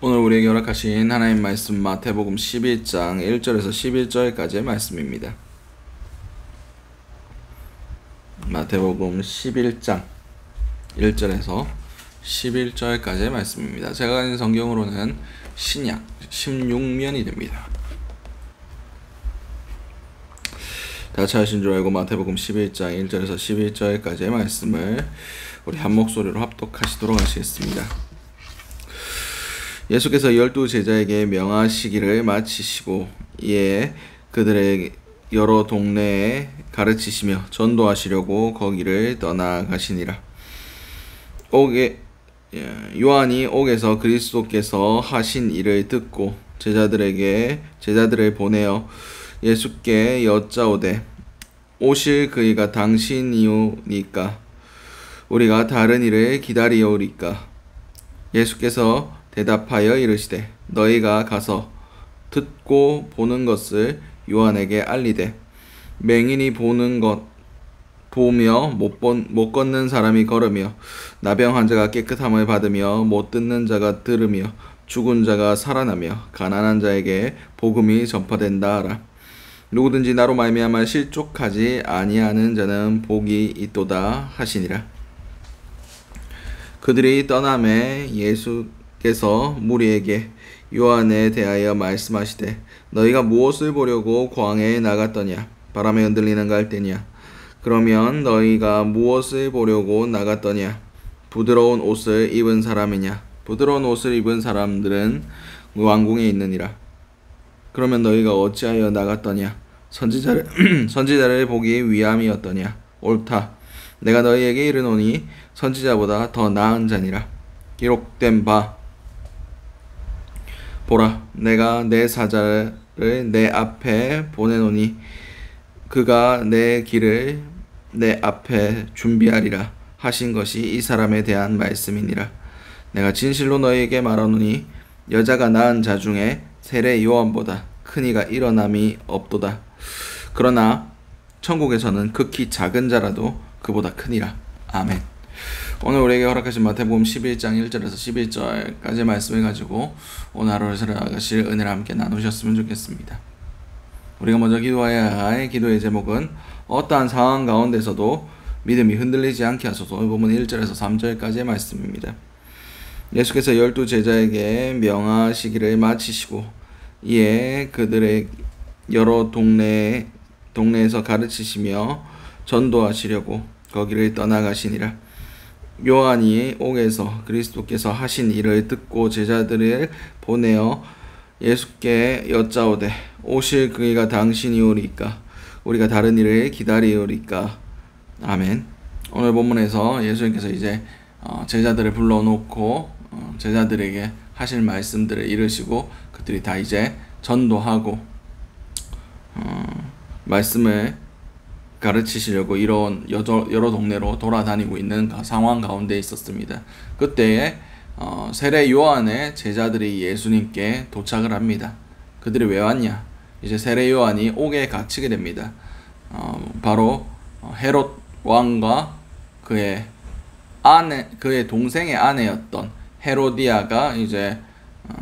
오늘 우리에게 허락하신 하나님 말씀 마태복음 11장 1절에서 11절까지의 말씀입니다. 마태복음 11장 1절에서 11절까지의 말씀입니다. 제가 가진 성경으로는 신약 16면이 됩니다. 같이 하신 줄 알고 마태복음 11장 1절에서 11절까지의 말씀을 우리 한 목소리로 합독하시도록 하시겠습니다. 예수께서 열두 제자에게 명하시기를 마치시고 이에 그들의 여러 동네에 가르치시며 전도하시려고 거기를 떠나가시니라. 옥에 요한이 옥에서 그리스도께서 하신 일을 듣고 제자들에게 제자들을 보내어 예수께 여짜오되 오실 그이가 당신이오니까 우리가 다른 일을 기다리오리까 예수께서 대답하여 이르시되 너희가 가서 듣고 보는 것을 요한에게 알리되 맹인이 보는 것 보며 못, 본, 못 걷는 사람이 걸으며 나병 환자가 깨끗함을 받으며 못 듣는 자가 들으며 죽은 자가 살아나며 가난한 자에게 복음이 전파된다 하라. 누구든지 나로 말미암아 실족하지 아니하는 자는 복이 있도다 하시니라. 그들이 떠남에 예수 께서 무리에게 요한에 대하여 말씀하시되 너희가 무엇을 보려고 광야에 나갔더냐? 바람에 흔들리는 갈대냐? 그러면 너희가 무엇을 보려고 나갔더냐? 부드러운 옷을 입은 사람이냐? 부드러운 옷을 입은 사람들은 왕궁에 있느니라. 그러면 너희가 어찌하여 나갔더냐? 선지자를 선지자를 보기 위함이었더냐? 옳다. 내가 너희에게 이르노니 선지자보다 더 나은 자니라. 기록된 바 보라 내가 내 사자를 내 앞에 보내노니 그가 내 길을 내 앞에 준비하리라 하신 것이 이 사람에 대한 말씀이니라. 내가 진실로 너희에게 말하노니 여자가 낳은 자 중에 세례 요한보다 큰 이가 일어남이 없도다. 그러나 천국에서는 극히 작은 자라도 그보다 크니라. 아멘 오늘 우리에게 허락하신 마태복음 11장 1절에서 11절까지 말씀을 가지고 오늘 하루를 살아가실 은혜를 함께 나누셨으면 좋겠습니다. 우리가 먼저 기도해야 할 기도의 제목은 어떠한 상황 가운데서도 믿음이 흔들리지 않게 하소서 오늘 보면 1절에서 3절까지의 말씀입니다. 예수께서 열두 제자에게 명하시기를 마치시고 이에 그들의 여러 동네 동네에서 가르치시며 전도하시려고 거기를 떠나가시니라. 요한이 옥에서 그리스도께서 하신 일을 듣고 제자들을 보내어 예수께 여짜오되 오실 그이가 당신이오리까 우리가 다른 일을 기다리오리까 아멘. 오늘 본문에서 예수님께서 이제 어, 제자들을 불러놓고 어, 제자들에게 하실 말씀들을 이르시고 그들이 다 이제 전도하고 어, 말씀을 가르치시려고 이런 여러, 여러 동네로 돌아다니고 있는 상황 가운데 있었습니다. 그때에 어, 세례 요한의 제자들이 예수님께 도착을 합니다. 그들이 왜 왔냐? 이제 세례 요한이 옥에 갇히게 됩니다. 어, 바로 어, 헤롯 왕과 그의 아내, 그의 동생의 아내였던 헤로디아가 이제 어,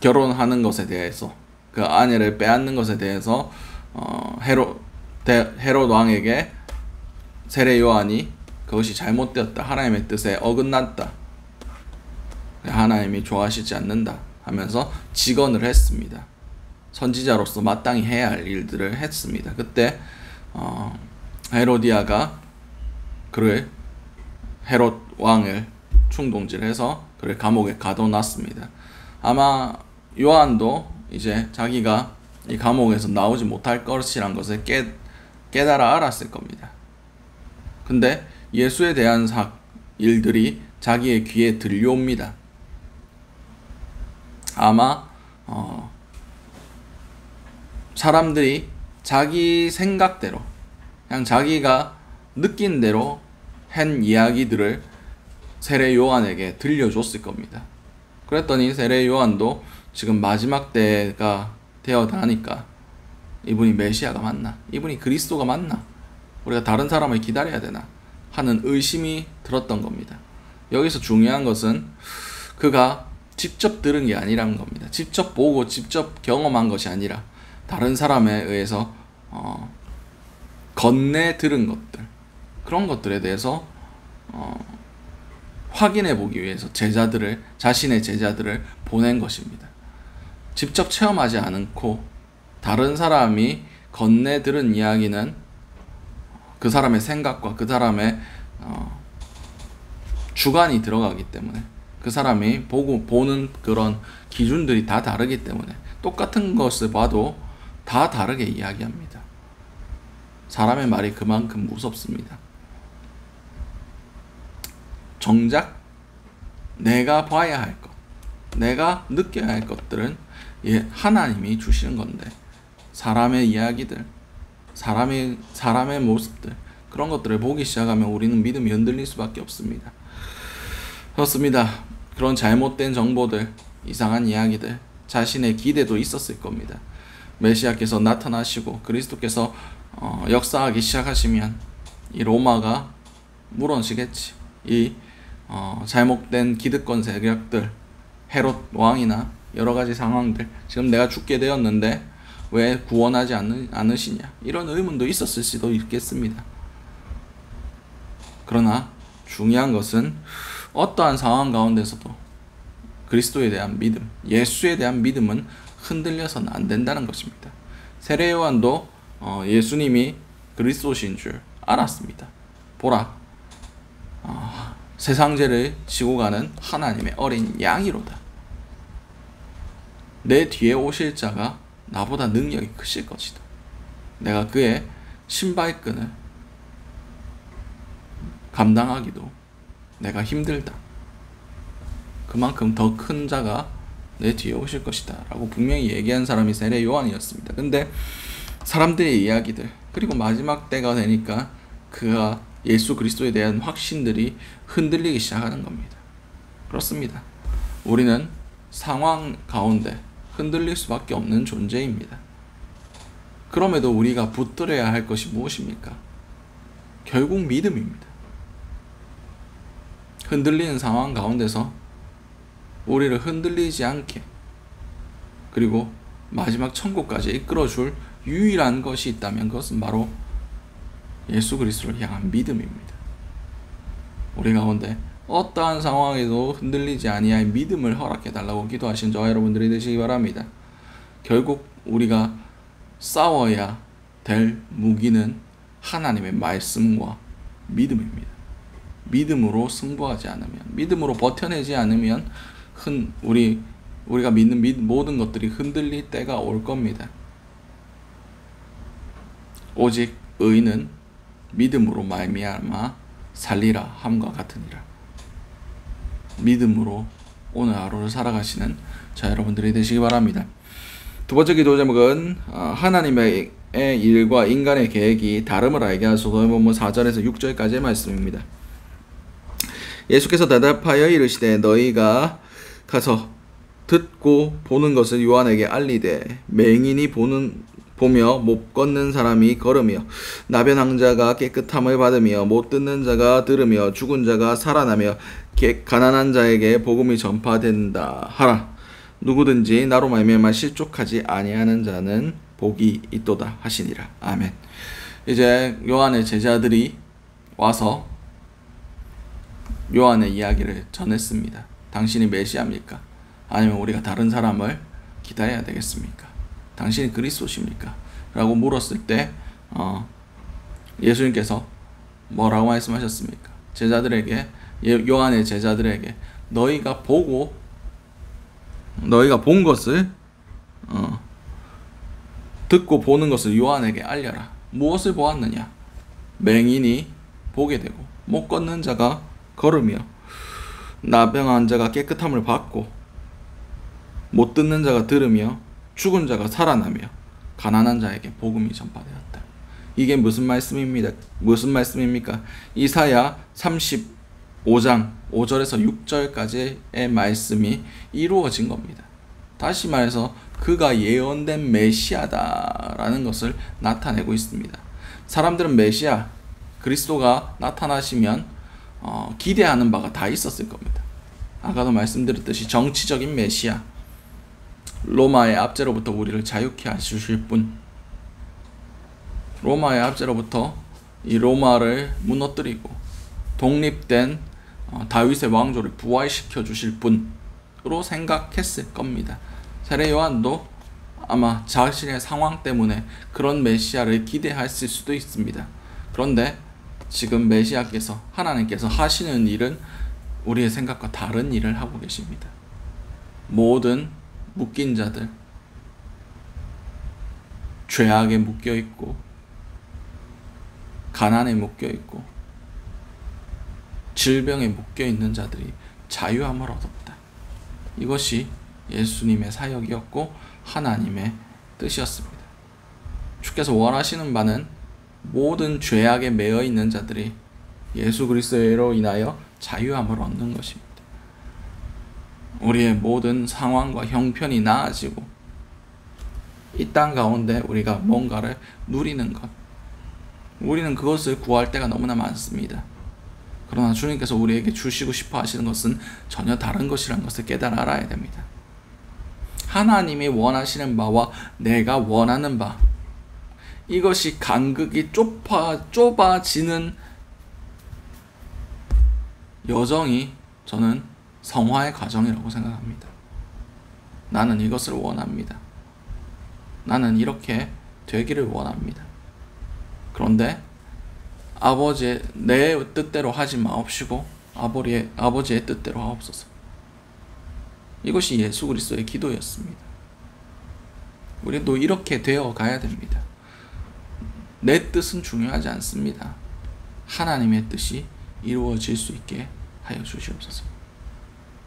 결혼하는 것에 대해서 그 아내를 빼앗는 것에 대해서 어, 헤롯 헤롯 왕에게 세례 요한이 그것이 잘못되었다. 하나님의 뜻에 어긋났다. 하나님이 좋아하시지 않는다. 하면서 직언을 했습니다. 선지자로서 마땅히 해야 할 일들을 했습니다. 그때 어, 헤로디아가 그를 헤롯 왕을 충동질해서 그를 감옥에 가둬놨습니다. 아마 요한도 이제 자기가 이 감옥에서 나오지 못할 것이란 것을 깨, 깨달아 알았을 겁니다. 근데 예수에 대한 사, 일들이 자기의 귀에 들려옵니다. 아마 어, 사람들이 자기 생각대로 그냥 자기가 느낀 대로 한 이야기들을 세례 요한에게 들려줬을 겁니다. 그랬더니 세례 요한도 지금 마지막 때가 되어 가니까 이분이 메시아가 맞나? 이분이 그리스도가 맞나? 우리가 다른 사람을 기다려야 되나? 하는 의심이 들었던 겁니다. 여기서 중요한 것은 그가 직접 들은 게 아니란 겁니다. 직접 보고 직접 경험한 것이 아니라 다른 사람에 의해서 어, 건네 들은 것들 그런 것들에 대해서 어, 확인해 보기 위해서 제자들을 자신의 제자들을 보낸 것입니다. 직접 체험하지 않고 다른 사람이 건네 들은 이야기는 그 사람의 생각과 그 사람의 어, 주관이 들어가기 때문에 그 사람이 보고 보는 그런 기준들이 다 다르기 때문에 똑같은 것을 봐도 다 다르게 이야기합니다. 사람의 말이 그만큼 무섭습니다. 정작 내가 봐야 할 것, 내가 느껴야 할 것들은 예, 하나님이 주시는 건데 사람의 이야기들, 사람의 사람의 모습들 그런 것들을 보기 시작하면 우리는 믿음이 흔들릴 수밖에 없습니다. 그렇습니다. 그런 잘못된 정보들, 이상한 이야기들, 자신의 기대도 있었을 겁니다. 메시아께서 나타나시고 그리스도께서 어, 역사하기 시작하시면 이 로마가 무너지겠지. 이 어, 잘못된 기득권 세력들, 헤롯 왕이나 여러 가지 상황들, 지금 내가 죽게 되었는데 왜 구원하지 않느, 않으 시냐 이런 의문도 있었을 수도 있겠습니다. 그러나 중요한 것은 어떠한 상황 가운데서도 그리스도에 대한 믿음, 예수에 대한 믿음은 흔들려서는 안 된다는 것입니다. 세례 요한도 어, 예수님이 그리스도신 줄 알았습니다. 보라, 어, 세상 죄를 지고 가는 하나님의 어린 양이로다. 내 뒤에 오실 자가 나보다 능력이 크실 것이다. 내가 그의 신발끈을 감당하기도 내가 힘들다. 그만큼 더 큰 자가 내 뒤에 오실 것이다. 라고 분명히 얘기한 사람이 세례 요한이었습니다. 근데 사람들의 이야기들, 그리고 마지막 때가 되니까 그가 예수 그리스도에 대한 확신들이 흔들리기 시작하는 겁니다. 그렇습니다. 우리는 상황 가운데 흔들릴 수밖에 없는 존재입니다. 그럼에도 우리가 붙들어야 할 것이 무엇입니까? 결국 믿음입니다. 흔들리는 상황 가운데서 우리를 흔들리지 않게 그리고 마지막 천국까지 이끌어줄 유일한 것이 있다면 그것은 바로 예수 그리스도를 향한 믿음입니다. 우리 가운데 어떠한 상황에도 흔들리지 아니할 믿음을 허락해 달라고 기도하신 저와 여러분들이 되시기 바랍니다. 결국 우리가 싸워야 될 무기는 하나님의 말씀과 믿음입니다. 믿음으로 승부하지 않으면, 믿음으로 버텨내지 않으면 흔 우리 우리가 믿는 모든 것들이 흔들릴 때가 올 겁니다. 오직 의는 믿음으로 말미암아 살리라 함과 같으니라. 믿음으로 오늘 하루를 살아가시는 자 여러분들이 되시기 바랍니다. 두 번째 기도 제목은 어, 하나님의 일과 인간의 계획이 다름을 알게 하소서 본문 4절에서 6절까지의 말씀입니다. 예수께서 대답하여 이르시되 너희가 가서 듣고 보는 것을 요한에게 알리되 맹인이 보는 보며 못 걷는 사람이 걸으며 나변한 자가 깨끗함을 받으며 못 듣는 자가 들으며 죽은 자가 살아나며 가난한 자에게 복음이 전파된다 하라 누구든지 나로 말미암아 실족하지 아니하는 자는 복이 있도다 하시니라 아멘 이제 요한의 제자들이 와서 요한의 이야기를 전했습니다 당신이 메시아입니까? 아니면 우리가 다른 사람을 기다려야 되겠습니까? 당신이 그리스도십니까? 라고 물었을 때 어, 예수님께서 뭐라고 말씀하셨습니까? 제자들에게 예, 요한의 제자들에게 너희가 보고 너희가 본 것을 어, 듣고 보는 것을 요한에게 알려라. 무엇을 보았느냐? 맹인이 보게 되고 못 걷는 자가 걸으며 나병한 자가 깨끗함을 받고 못 듣는 자가 들으며 죽은 자가 살아나며 가난한 자에게 복음이 전파되었다. 이게 무슨 말씀입니다. 무슨 말씀입니까? 이사야 35장 5절에서 6절까지의 말씀이 이루어진 겁니다. 다시 말해서 그가 예언된 메시아다라는 것을 나타내고 있습니다. 사람들은 메시아 그리스도가 나타나시면 어, 기대하는 바가 다 있었을 겁니다. 아까도 말씀드렸듯이 정치적인 메시아 로마의 압제로부터 우리를 자유케 하실 분 로마의 압제로부터 이 로마를 무너뜨리고 독립된 어, 다윗의 왕조를 부활시켜 주실 분으로 생각했을 겁니다. 세례 요한도 아마 자신의 상황 때문에 그런 메시아를 기대했을 수도 있습니다. 그런데 지금 메시아께서 하나님께서 하시는 일은 우리의 생각과 다른 일을 하고 계십니다. 모든 묶인 자들, 죄악에 묶여 있고, 가난에 묶여 있고, 질병에 묶여 있는 자들이 자유함을 얻었다. 이것이 예수님의 사역이었고 하나님의 뜻이었습니다. 주께서 원하시는 바는 모든 죄악에 매여 있는 자들이 예수 그리스도로 인하여 자유함을 얻는 것입니다. 우리의 모든 상황과 형편이 나아지고 이 땅 가운데 우리가 뭔가를 누리는 것. 우리는 그것을 구할 때가 너무나 많습니다. 그러나 주님께서 우리에게 주시고 싶어 하시는 것은 전혀 다른 것이라는 것을 깨달아 알아야 됩니다. 하나님이 원하시는 바와 내가 원하는 바 이것이 간극이 좁아 좁아지는 여정이 저는 성화의 과정이라고 생각합니다. 나는 이것을 원합니다. 나는 이렇게 되기를 원합니다. 그런데 아버지의 내 뜻대로 하지 마옵시고 아버지의 아버지의 뜻대로 하옵소서. 이것이 예수 그리스도의 기도였습니다. 우리도 이렇게 되어 가야 됩니다. 내 뜻은 중요하지 않습니다. 하나님의 뜻이 이루어질 수 있게 하여 주시옵소서.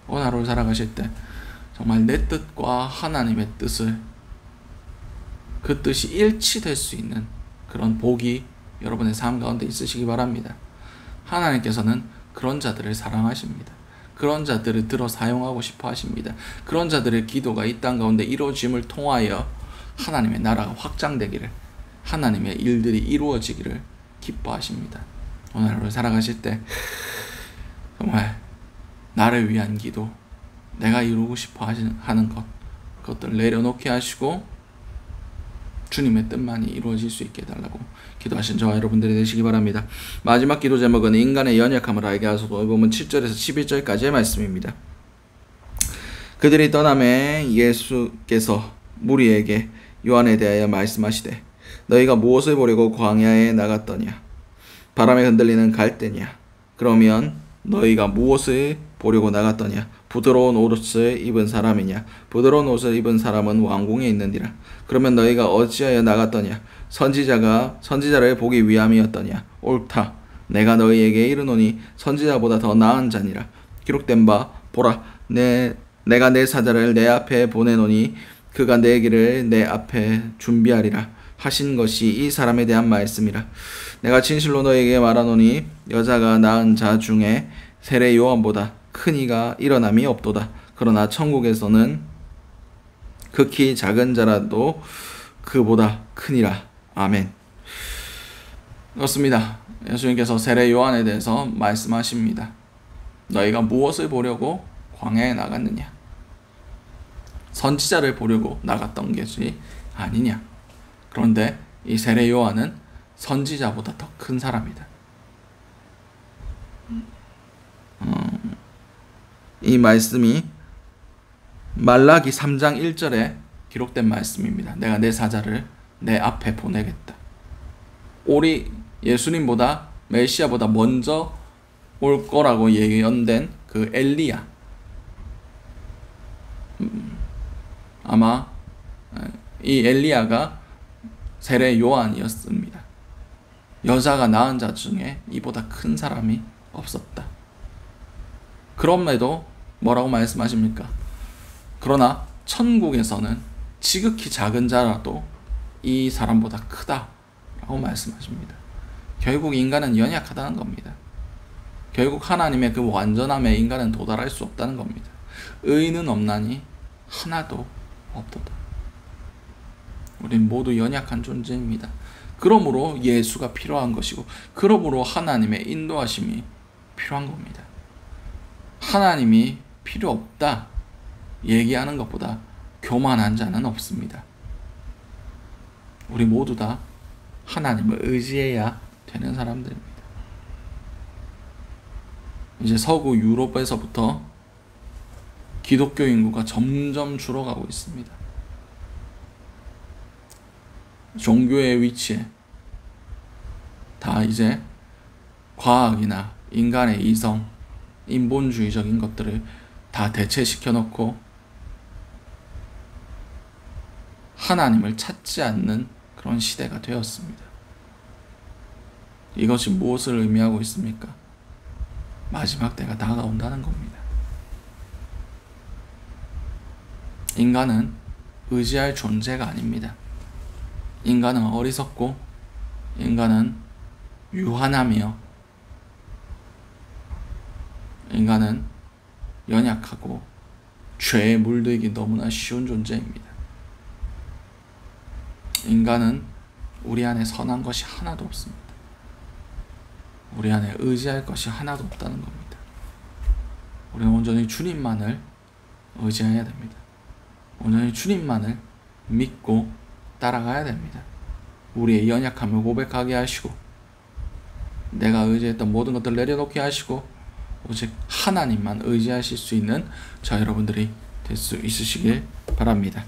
오늘 하루를 살아가실 때 정말 내 뜻과 하나님의 뜻을 그 뜻이 일치될 수 있는 그런 복이 여러분의 삶 가운데 있으시기 바랍니다. 하나님께서는 그런 자들을 사랑하십니다. 그런 자들을 들어 사용하고 싶어 하십니다. 그런 자들의 기도가 이 땅 가운데 이루어짐을 통하여 하나님의 나라가 확장되기를, 하나님의 일들이 이루어지기를 기뻐하십니다. 오늘 하루 살아가실 때 정말 나를 위한 기도, 내가 이루고 싶어 하는 것, 그것들 내려놓게 하시고 주님의 뜻만이 이루어질 수 있게 해달라고 기도하신 저와 여러분들이 되시기 바랍니다. 마지막 기도 제목은 인간의 연약함을 알게 하소서 보면 7절에서 11절까지의 말씀입니다. 그들이 떠남에 예수께서 무리에게 요한에 대하여 말씀하시되 너희가 무엇을 보려고 광야에 나갔더냐 바람에 흔들리는 갈대냐 그러면 너희가 무엇을 보려고 나갔더냐 부드러운 옷을 입은 사람이냐? 부드러운 옷을 입은 사람은 왕궁에 있느니라. 그러면 너희가 어찌하여 나갔더냐? 선지자가 선지자를 보기 위함이었더냐? 옳다. 내가 너희에게 이르노니 선지자보다 더 나은 자니라. 기록된 바 보라. 내 내가 내 사자를 내 앞에 보내노니 그가 내 길을 내 앞에 준비하리라. 하신 것이 이 사람에 대한 말씀이라. 내가 진실로 너에게 말하노니 여자가 낳은 자 중에 세례 요한보다 큰 이가 일어남이 없도다 그러나 천국에서는 극히 작은 자라도 그보다 크니라 아멘. 그렇습니다. 예수님께서 세례 요한에 대해서 말씀하십니다. 너희가 무엇을 보려고 광야에 나갔느냐? 선지자를 보려고 나갔던 것이 아니냐? 그런데 이 세례 요한은 선지자보다 더 큰 사람이다. 음, 이 말씀이 말라기 3장 1절에 기록된 말씀입니다. 내가 내 사자를 내 앞에 보내겠다. 우리 예수님보다 메시아보다 먼저 올 거라고 예언된 그 엘리야. 음, 아마 이 엘리야가 세례 요한이었습니다. 여자가 낳은 자 중에 이보다 큰 사람이 없었다. 그럼에도 뭐라고 말씀하십니까? 그러나 천국에서는 지극히 작은 자라도 이 사람보다 크다라고 말씀하십니다. 결국 인간은 연약하다는 겁니다. 결국 하나님의 그 완전함에 인간은 도달할 수 없다는 겁니다. 의는 없나니 하나도 없도다. 우린 모두 연약한 존재입니다. 그러므로 예수가 필요한 것이고, 그러므로 하나님의 인도하심이 필요한 겁니다. 하나님이 필요 없다 얘기하는 것보다 교만한 자는 없습니다. 우리 모두 다 하나님을 의지해야 되는 사람들입니다. 이제 서구 유럽에서부터 기독교 인구가 점점 줄어가고 있습니다. 종교의 위치에 다 이제 과학이나 인간의 이성, 인본주의적인 것들을 다 대체시켜 놓고 하나님을 찾지 않는 그런 시대가 되었습니다. 이것이 무엇을 의미하고 있습니까? 마지막 때가 다가온다는 겁니다. 인간은 의지할 존재가 아닙니다. 인간은 어리석고 인간은 유한하며 인간은 연약하고 죄에 물들기 너무나 쉬운 존재입니다. 인간은 우리 안에 선한 것이 하나도 없습니다. 우리 안에 의지할 것이 하나도 없다는 겁니다. 우리는 온전히 주님만을 의지해야 됩니다. 온전히 주님만을 믿고 따라가야 됩니다. 우리의 연약함을 고백하게 하시고 내가 의지했던 모든 것들을 내려놓게 하시고 오직 하나님만 의지하실 수 있는 저 여러분들이 될 수 있으시길 바랍니다.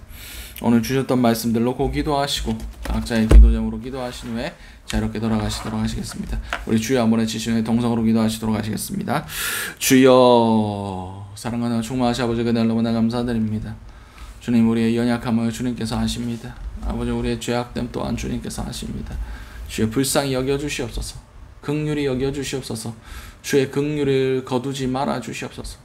오늘 주셨던 말씀들로 고 기도하시고 각자의 기도점으로 기도하신 후에 자유롭게 돌아가시도록 하시겠습니다. 우리 주여 한번에 지시는 동성으로 기도하시도록 하시겠습니다. 주여 사랑하는 충만하시 아버지 그날 너무나 감사드립니다. 주님 우리의 연약함을 주님께서 아십니다. 아버지 우리의 죄악됨 또한 주님께서 아십니다. 주여 불쌍히 여겨 주시옵소서. 극률이 여겨 주시옵소서. 주의 극률을 거두지 말아 주시옵소서.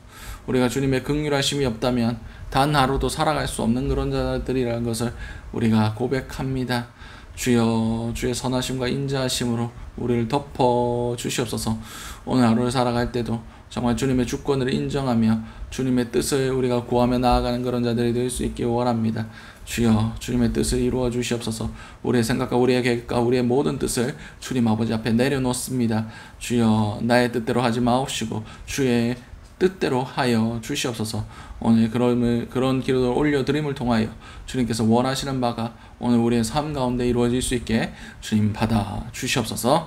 우리가 주님의 극률하심이 없다면 단 하루도 살아갈 수 없는 그런 자들이라는 것을 우리가 고백합니다. 주여 주의 선하심과 인자하심으로 우리를 덮어 주시옵소서. 오늘 하루를 살아갈 때도 정말 주님의 주권을 인정하며 주님의 뜻을 우리가 구하며 나아가는 그런 자들이 될 수 있기 원합니다. 주여 주님의 뜻을 이루어 주시옵소서. 우리의 생각과 우리의 계획과 우리의 모든 뜻을 주님 아버지 앞에 내려놓습니다. 주여 나의 뜻대로 하지 마옵시고 주의 뜻대로 하여 주시옵소서. 오늘 그런 그런 기도를 올려드림을 통하여 주님께서 원하시는 바가 오늘 우리의 삶 가운데 이루어질 수 있게 주님 받아 주시옵소서.